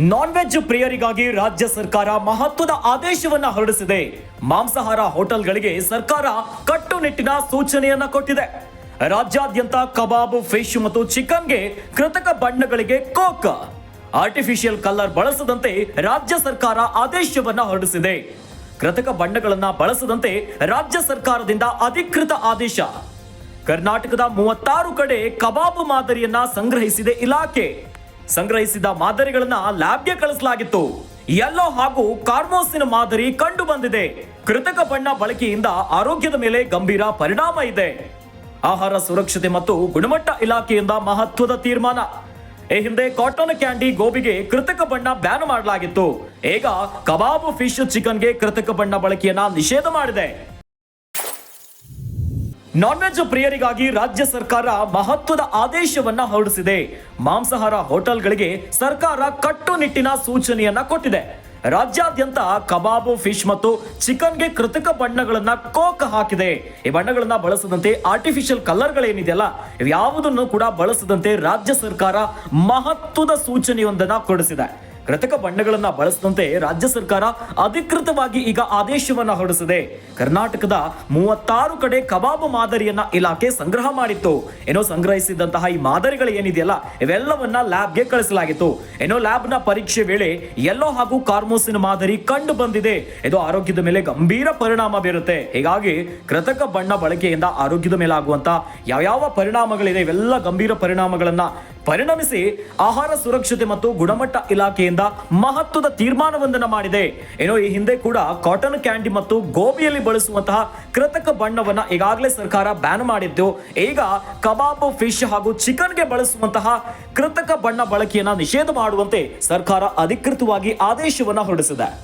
Non veg ಪ್ರಿಯರಿಗಾಗಿ ರಾಜ್ಯ ಸರ್ಕಾರ ಮಹತ್ವದ ಆದೇಶವನ್ನ ಹೊರಡಿಸಿದೆ. ಮಾಂಸಾಹಾರ ಹೋಟೆಲ್ಗಳಿಗೆ ಸರ್ಕಾರ ಕಟ್ಟುನಿಟ್ಟಿನ ಸೂಚನೆಯನ್ನ ಕೊಟ್ಟಿದೆ. ರಾಜ್ಯಾದ್ಯಂತ ಕಬಾಬ್, ಫಿಶ್ ಮತ್ತು ಚಿಕನ್ಗೆ ಕೃತಕ ಬಣ್ಣಗಳಿಗೆ ಕೋಕ್. ಆರ್ಟಿಫಿಷಿಯಲ್ ಕಲರ್ ಬಳಸದಂತೆ ರಾಜ್ಯ ಸರ್ಕಾರ ಆದೇಶವನ್ನ ಹೊರಡಿಸಿದೆ. ಕೃತಕ ಬಣ್ಣಗಳನ್ನ ಬಳಸದಂತೆ ರಾಜ್ಯ ಸರ್ಕಾರದಿಂದ ಅಧಿಕೃತ ಆದೇಶ. ಕರ್ನಾಟಕದ ಮೂವತ್ತಾರು ಕಡೆ ಕಬಾಬ್ ಮಾದರಿಯನ್ನ ಸಂಗ್ರಹಿಸಿದೆ ಇಲಾಖೆ. ಸಂಗ್ರಹಿಸಿದ ಮಾದರಿಗಳನ್ನ ಲ್ಯಾಬ್ಗೆ ಕಳಿಸಲಾಗಿತ್ತು. ಎಲ್ಲೋ ಹಾಗೂ ಕಾರ್ಮೋಸಿನ ಮಾದರಿ ಕಂಡು ಬಂದಿದೆ. ಕೃತಕ ಬಣ್ಣ ಬಳಕೆಯಿಂದ ಆರೋಗ್ಯದ ಮೇಲೆ ಗಂಭೀರ ಪರಿಣಾಮ ಇದೆ. ಆಹಾರ ಸುರಕ್ಷತೆ ಮತ್ತು ಗುಣಮಟ್ಟ ಇಲಾಖೆಯಿಂದ ಮಹತ್ವದ ತೀರ್ಮಾನ. ಈ ಹಿಂದೆ ಕಾಟನ್ ಕ್ಯಾಂಡಿ ಗೋಬಿಗೆ ಕೃತಕ ಬಣ್ಣ ಬ್ಯಾನ್ ಮಾಡಲಾಗಿತ್ತು. ಈಗ ಕಬಾಬ್ ಫಿಶ್ ಚಿಕನ್ಗೆ ಕೃತಕ ಬಣ್ಣ ಬಳಕೆಯನ್ನ ನಿಷೇಧ ಮಾಡಿದೆ. ನಾನ್ ವೆಜ್ ಪ್ರಿಯರಿಗಾಗಿ ರಾಜ್ಯ ಸರ್ಕಾರ ಮಹತ್ವದ ಆದೇಶವನ್ನ ಹೊರಡಿಸಿದೆ. ಮಾಂಸಾಹಾರ ಹೋಟೆಲ್ಗಳಿಗೆ ಸರ್ಕಾರ ಕಟ್ಟುನಿಟ್ಟಿನ ಸೂಚನೆಯನ್ನ ಕೊಟ್ಟಿದೆ. ರಾಜ್ಯಾದ್ಯಂತ ಕಬಾಬ್, ಫಿಶ್ ಮತ್ತು ಚಿಕನ್ಗೆ ಕೃತಕ ಬಣ್ಣಗಳನ್ನ ಕೋಕ್ ಹಾಕಿದೆ. ಈ ಬಣ್ಣಗಳನ್ನ ಬಳಸದಂತೆ ಆರ್ಟಿಫಿಷಿಯಲ್ ಕಲರ್ಗಳೇನಿದೆಯಲ್ಲ ಯಾವುದನ್ನು ಕೂಡ ಬಳಸದಂತೆ ರಾಜ್ಯ ಸರ್ಕಾರ ಮಹತ್ವದ ಸೂಚನೆಯೊಂದನ್ನ ಕೊಡಿಸಿದೆ. ಕೃತಕ ಬಣ್ಣಗಳನ್ನ ಬಳಸದಂತೆ ರಾಜ್ಯ ಸರ್ಕಾರ ಅಧಿಕೃತವಾಗಿ ಈಗ ಆದೇಶವನ್ನ ಹೊರಡಿಸಿದೆ. ಕರ್ನಾಟಕದ ಮೂವತ್ತಾರು ಕಡೆ ಕಬಾಬ್ ಮಾದರಿಯನ್ನ ಇಲಾಖೆ ಸಂಗ್ರಹ ಮಾಡಿತ್ತು. ಏನೋ ಸಂಗ್ರಹಿಸಿದಂತಹ ಈ ಮಾದರಿಗಳು ಏನಿದೆಯಲ್ಲ, ಇವೆಲ್ಲವನ್ನ ಲ್ಯಾಬ್ಗೆ ಕಳಿಸಲಾಗಿತ್ತು. ಏನೋ ಲ್ಯಾಬ್ನ ಪರೀಕ್ಷೆ ವೇಳೆ ಎಲ್ಲೋ ಹಾಗೂ ಕಾರ್ಮೋಸಿನ ಮಾದರಿ ಕಂಡು ಬಂದಿದೆ. ಇದು ಆರೋಗ್ಯದ ಮೇಲೆ ಗಂಭೀರ ಪರಿಣಾಮ ಬೀರುತ್ತೆ. ಹೀಗಾಗಿ ಕೃತಕ ಬಣ್ಣ ಬಳಕೆಯಿಂದ ಆರೋಗ್ಯದ ಮೇಲೆ ಆಗುವಂತ ಯಾವ್ಯಾವ ಪರಿಣಾಮಗಳಿದೆ, ಇವೆಲ್ಲ ಗಂಭೀರ ಪರಿಣಾಮಗಳನ್ನ ಪರಿಣಮಿಸಿ ಆಹಾರ ಸುರಕ್ಷತೆ ಮತ್ತು ಗುಣಮಟ್ಟ ಇಲಾಖೆಯಿಂದ ಮಹತ್ವದ ತೀರ್ಮಾನವೊಂದನ್ನು ಮಾಡಿದೆ. ಏನೋ ಈ ಹಿಂದೆ ಕೂಡ ಕಾಟನ್ ಕ್ಯಾಂಡಿ ಮತ್ತು ಗೋಬಿಯಲ್ಲಿ ಬಳಸುವಂತಹ ಕೃತಕ ಬಣ್ಣವನ್ನ ಈಗಾಗಲೇ ಸರ್ಕಾರ ಬ್ಯಾನ್ ಮಾಡಿದ್ದು. ಈಗ ಕಬಾಬ್ ಫಿಶ್ ಹಾಗೂ ಚಿಕನ್ಗೆ ಬಳಸುವಂತಹ ಕೃತಕ ಬಣ್ಣ ಬಳಕೆಯನ್ನ ನಿಷೇಧ ಮಾಡುವಂತೆ ಸರ್ಕಾರ ಅಧಿಕೃತವಾಗಿ ಆದೇಶವನ್ನ ಹೊರಡಿಸಿದೆ.